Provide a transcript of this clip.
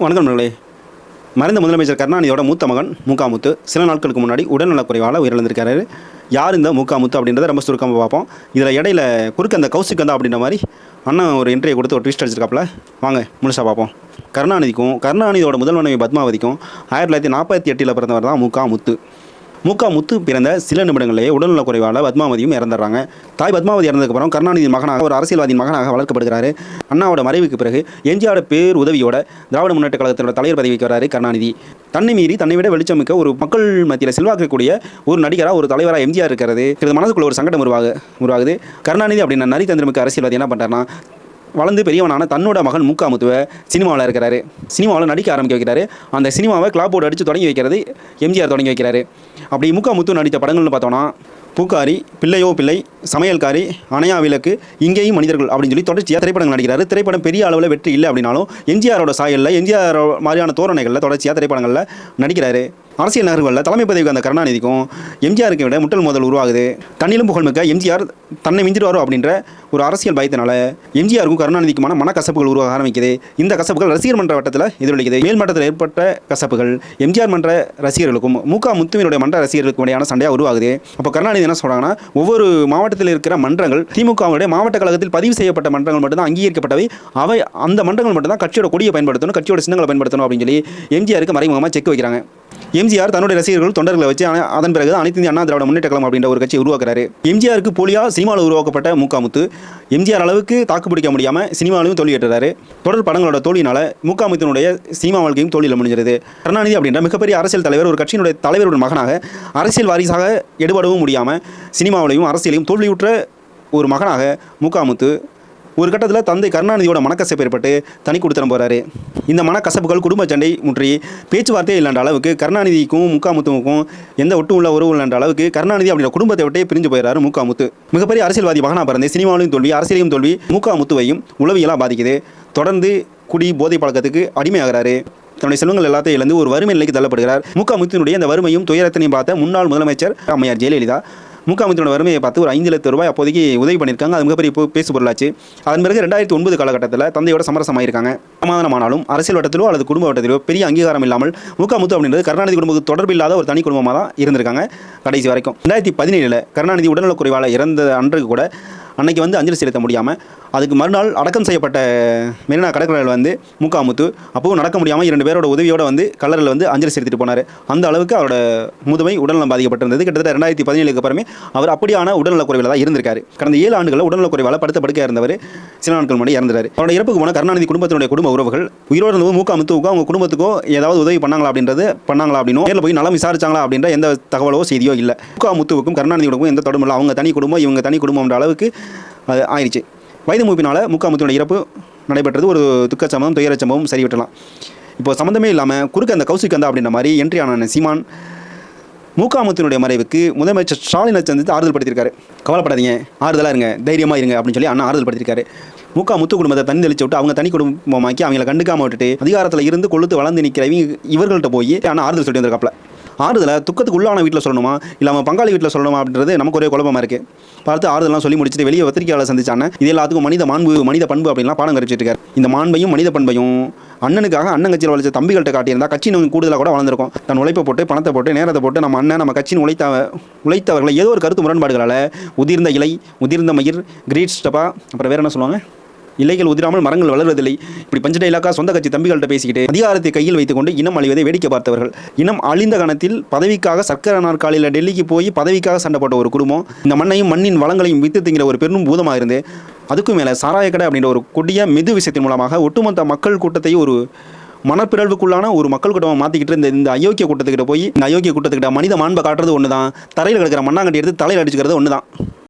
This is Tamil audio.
வணக்கம் நண்பர்களே. மறைந்த முதலமைச்சர் கருணாநிதியோட மூத்த மகன் மூக்காமுத்து சில நாட்களுக்கு முன்னாடி உடல்நலக்குறைவால் உயிரிழந்திருக்காரு. யார் இந்த முகாமுத்து அப்படின்றத ரொம்ப சுருக்கமாக பார்ப்போம். இதில் இடையில குறுக்க அந்த கௌசிக் கந்தா அப்படின்ற மாதிரி அண்ணன் ஒரு இன்டர்வியூ கொடுத்து ஒரு ட்விஸ்ட் அடிச்சிருக்காப்புல. வாங்க முழுசாக பார்ப்போம். கருணாநிதிக்கும் கருணாநிதியோட முதல் மனைவி பத்மாவதிக்கும் ஆயிரத்தி தொள்ளாயிரத்தி நாற்பத்தி எட்டில் பிறந்தவர் தான் முகா முத்து முக்கா முத்து பிறந்த சில நிமிடங்களிலேயே உடல்நலக் குறைவால் பத்மாவதியும் இறந்துடுறாங்க. தாய் பத்மாவதி இறந்ததுக்கப்புறம் கருணாநிதி மகனாக ஒரு அரசியல்வாதியின் மகனாக வளர்க்கப்படுகிறாரு. அண்ணாவோட மறைவுக்கு பிறகு எம்ஜிஆர் பேர் உதவியோட திராவிட முன்னேற்ற கழகத்தோட தலைவர் பதவிக்கு வராரு கருணாநிதி. தன்னை மீறி தன்னை விட வெளிச்சமிக்க ஒரு மக்கள் மத்தியில் செல்வாக்கக்கூடிய ஒரு நடிகராக ஒரு தலைவராக எம்ஜிஆர் இருக்கிறது. இது மனதுக்குள்ள ஒரு சங்கடம் உருவாகு உருவாகுது. கருணாநிதி அப்படின்னா நரிதந்திரமுக்கு அரசியல்வாதி என்ன பண்ணுறாருன்னா வளர்ந்து பெரியவனான தன்னோட மகன் முக்காமுத்துவ சினிமாவில் இருக்கிறாரு. சினிமாவில் நடிக்க ஆரம்பிக்க வைக்கிறாரு. அந்த சினிமாவை கிளாப் போர்டு அடித்து தொடங்கி வைக்கிறது எம்ஜிஆர் தொடங்கி வைக்கிறாரு. அப்படி முக்காமுத்து நடித்த படங்கள்னு பார்த்தோன்னா பூக்காரி பிள்ளையோ பிள்ளை சமையல்காரி அணையா விளக்கு இங்கேயும் மனிதர்கள் அப்படின்னு சொல்லி தொடர்ச்சியாக திரைப்படங்கள் நடிக்கிறாரு. திரைப்படம் பெரிய அளவில் வெற்றி இல்லை அப்படின்னாலும் எம்ஜிஆரோட சாயலில் எம்ஜிஆர் மாதிரியான தோரணைகளில் தொடர்ச்சியாக திரைப்படங்களில் நடிக்கிறாரு. அரசியல் நகர்வுகளில் தலைமை பதவிக்கு அந்த கருணாநிதிக்கும் எம்ஜிஆருக்கு விட முட்டல் மோதல் உருவாகுது. தன்னிலும் புகழ்மிக்க எம்ஜிஆர் தன்னை மிஞ்சிடுவாரோ அப்படின்ற ஒரு அரசியல் பயத்தினால எம்ஜிஆருக்கும் கருணாநிதிக்குமான மனக்கசப்புகள் உருவாக ஆரம்பிக்குது. இந்த கசப்புகள் ரசிகர் மன்ற வட்டத்தில் எதிரொலிக்குது. மேல்மட்டத்தில் ஏற்பட்ட கசப்புகள் எம்ஜிஆர் மன்ற ரசிகர்களுக்கும் முக முத்துவினுடைய மன்ற ரசிகர்களுக்கும் இடையான சண்டையாக உருவாகுது. அப்போ கருணாநிதி என்ன சொல்கிறாங்கன்னா ஒவ்வொரு மாவட்டத்தில் இருக்கிற மன்றங்கள் திமுகவுடைய மாவட்ட கழகத்தில் பதிவு செய்யப்பட்ட மன்றங்கள் மட்டும்தான் அங்கீகரிக்கப்பட்டவை. அவை அந்த மன்றங்கள் மட்டும்தான் கட்சியோட கொடியை பயன்படுத்தணும் கட்சியோட சின்னங்களை பயன்படுத்தணும் அப்படின்னு சொல்லி எம்ஜிஆருக்கு மறைமுகமாக செக் வைக்கிறாங்க. எம்ஜிஆர் தன்னுடைய ரசிகர்கள் தொண்டர்களை வச்சு அதன் பிறகு அனைத்து இந்திய அண்ணா திராவிட முன்னேற்ற கழகம் அப்படின்ற ஒரு கட்சியை உருவாக்குறாரு. எம்ஜிஆருக்கு போலியா சினிமாவில் உருவாக்கப்பட்ட முக்காமுத்து எம்ஜிஆர் அளவுக்கு தாக்கு பிடிக்க முடியாமல் சினிமாவிலும் தோல்வி தொடர் படங்களோட தோல்வினால முக்காமுத்தினுடைய சினிமா வாழ்க்கையும் தோல்வியில் முடிஞ்சிருது. கருணாநிதி அப்படின்ற மிகப்பெரிய அரசியல் தலைவர் ஒரு கட்சியினுடைய தலைவருடைய மகனாக அரசியல் வாரிசாக எடுபடவும் முடியாமல் சினிமாவிலையும் அரசியலையும் தோல்வியுற்ற ஒரு மகனாக முக்காமுத்து ஒரு கட்டத்தில் தந்தை கருணாநிதியோட மனக்கசப்பு ஏற்பட்டு தனி கொடுத்துட போறாரு. இந்த மனக்கசப்புகள் குடும்ப சண்டை முற்றி பேச்சுவார்த்தையே இல்லாத அளவுக்கு கருணாநிதிக்கும் முக்காமுத்துவுக்கும் எந்த ஒட்டு உள்ள உறவு இல்லாத அளவுக்கு கருணாநிதி அப்படின்ற குடும்பத்தை விட்டே பிரிஞ்சு போயிறாரு முக்காமுத்து. மிகப்பெரிய அரசியல்வாதி மகனா பிறந்து சினிமாவிலும் தோல்வி அரசியலையும் தோல்வி முக்காமுத்துவையும் உளவியலாக பாதிக்குது. தொடர்ந்து குடி போதை பழக்கத்துக்கு அடிமையாகிறாரு. தன்னுடைய செல்வங்கள் எல்லாத்தையும் இழந்து ஒரு வறுமை நிலைக்கு தள்ளப்படுகிறார். முக்காமுத்தினுடைய அந்த வறுமையும் துயரத்தினையும் பார்த்த முன்னாள் முதலமைச்சர் அம்மையார் ஜெயலலிதா. முக்காமுத்தினோட வறுமையை பார்த்து ஒரு ஐந்து லட்சம் ரூபாய் அப்போதைக்கு உதவி பண்ணியிருக்காங்க. அது மிகப்பெரிய இப்போ பேசு பொருளாச்சு. அதன் பிறகு ரெண்டாயிரத்தி ஒன்பது காலகட்டத்தில் தந்தையோட சமரசமாயிருக்காங்க. சமாதானமானாலும் அரசியல் வட்டத்திலோ அல்லது குடும்ப வட்டத்திலோ பெரிய அங்கீகாரம் இல்லாமல் முக்காமுத்து அப்படின்றது கருணாநிதி குடும்பத்துக்கு தொடர்பு இல்லாத ஒரு தனி குடும்பமாக தான் இருந்திருக்காங்க கடைசி வரைக்கும். ரெண்டாயிரத்தி பதினேழில் கருணாநிதி உடல்நலக்குறைவால் இறந்த அன்றைக்கு கூட அன்னைக்கு வந்து அஞ்சலி செலுத்த முடியாமல் அதுக்கு மறுநாள் அடக்கம் செய்யப்பட்ட மெரினா கடற்கரையில் வந்து முக்காமுத்து அப்பவும் நடக்க முடியாமல் இரண்டு பேரோட உதவியோட வந்து கல்லறையில் வந்து அஞ்சலி செலுத்திட்டு போனார். அந்த அளவுக்கு அவரோட முதுமை உடல்நலம் பாதிக்கப்பட்டிருந்தது. கிட்டத்தட்ட ரெண்டாயிரத்தி பதினேழுக்கு அப்புறமே அவர் அப்படியான உடல்நலக்குறைவில் தான் இருந்திருக்காரு. கடந்த ஏழு ஆண்டுகளில் உடல்நலக்குறைவால் படுத்த படுக்கையாக இருந்தவர் சில நாட்கள் முன்னாடி இறந்துறாரு. அவரோட இறப்புக்கு போன கருணாநிதி குடும்பத்தினுடைய குடும்ப உறவுகள் உயிரோடு இருந்தவங்க மூக்காமுத்துவுக்கும் அவங்க குடும்பத்துக்கோ ஏதாவது உதவி பண்ணாங்களா அப்படின்றது பண்ணாங்களா அப்படின்னோ நேரில் போய் நலம் விசாரிச்சாங்களா அப்படின்ற எந்த தகவலோ செய்தியோ இல்லை. குக்காமுத்துவுக்கும் கருணாநிதி குடும்பம் எந்த தொடர்பு இல்லை. அவங்க தனி குடும்பம் இவங்க தனி குடும்பம்ன்ற அளவுக்கு அது ஆயிடுச்சு. வயது மூப்பினால் முக்காமுத்தினுடைய இறப்பு நடைபெற்றது ஒரு துக்க சம்பவம் துயர சம்பவம் சரி விட்டலாம் இப்போ சம்மந்தமே இல்லாமல் குறுக்க அந்த கௌசிக் கந்தா அப்படின்ற மாதிரி என்ட்ரி ஆன சீமான் மூக்காமுத்தினுடைய மறைவுக்கு முதலமைச்சர் ஸ்டாலினை சந்தித்து ஆறுதல் படுத்திருக்காரு. கவலைப்படாதீங்க. ஆறுதலாக இருங்க. தைரியமாக இருங்க அப்படின்னு சொல்லி அண்ணா ஆறுதல் படுத்திருக்காரு. மூக்கா முத்து குடும்பத்தை தனி தெளிச்சு விட்டு அவங்க தனி குடும்பமாக்கி அவங்கள கண்டுக்காம விட்டுட்டு அதிகாரத்தில் இருந்து கொழுத்து வளர்ந்து நிற்கிற இவங்க இவர்கள்ட்ட போய் ஆனால் ஆறுதல் சொல்லிட்டு வந்திருக்காப்ல ஆறுதலை துக்கத்துக்கு உள்ளான வீட்டில் சொல்லணுமா? இல்லை அவன் பங்காளி வீட்டில் சொல்லணுமா அப்படின்றது நமக்கு ஒரே குழப்பமாக இருக்குது பார்த்து ஆறுதலாம் சொல்லி முடிச்சுட்டு வெளியே பத்திரிகையாளர் சந்திச்சானே இது எல்லாத்துக்கும் மனித மாண்பு மனித பண்பு அப்படின்லாம் பாடம் கழிச்சிட்டு இருக்காரு. இந்த மாண்பையும் மனித பண்பையும் அண்ணனுக்காக அண்ணன் கட்சியில் வளர்ச்ச தம்பிகள்கிட்ட காட்டியிருந்தா கட்சி இன்னும் கூடுதலாக கூட வளர்ந்துருக்கும். தன் உழைப்பை போட்டு பணத்தை போட்டு நேரத்தை போட்டு நம்ம அண்ணன் நம்ம கட்சியின் உழைத்த உழைத்தவர்களை ஏதோ ஒரு கருத்து முரண்பாடுகளால் உதிர்ந்த இலை உதிர்ந்த மயிர் கிரீட் ஸ்டப்பா அப்புறம் வேறு என்ன சொல்லுவாங்க? இலைகள் உதிராமல் மரங்கள் வளர்வதில்லை. இப்படி பஞ்ச டைலாக்கா சொந்த கட்சி தம்பிகள்கிட்ட பேசிக்கிட்டு அதிகாரத்தை கையில் வைத்துக்கொண்டு இனம் அழிவதை வேடிக்கை பார்த்தவர்கள். இனம் அழிந்த கணத்தில் பதவிக்காக சர்க்கரை நாற்காலியில் டெல்லிக்கு போய் பதவிக்காக சண்டை போட்ட ஒரு குடும்பம் இந்த மண்ணையும் மண்ணின் வளங்களையும் வித்து திங்கிற ஒரு பெரும் பூதமாக இருந்து அதுக்கும் மேலே சாராயக்கடை அப்படின்ற ஒரு கொடிய மெது விஷயத்தின் மூலமாக ஒட்டுமொத்த மக்கள் கூட்டத்தையும் ஒரு மனப்பிறழ்வுக்குள்ளான ஒரு மக்கள் கூட்டமாக மாற்றிக்கிட்டு இந்த இந்த அயோக்கிய கூட்டத்துக்கிட்ட போய் இந்த அயோக்கிய கூட்டத்துக்கிட்ட மனித மாண்பை காட்டுறது ஒன்று தான் தரையில் கிடக்கிற மண்ணாங்கட்டி எடுத்து தலையில் அடிச்சுக்கிறது ஒன்று தான்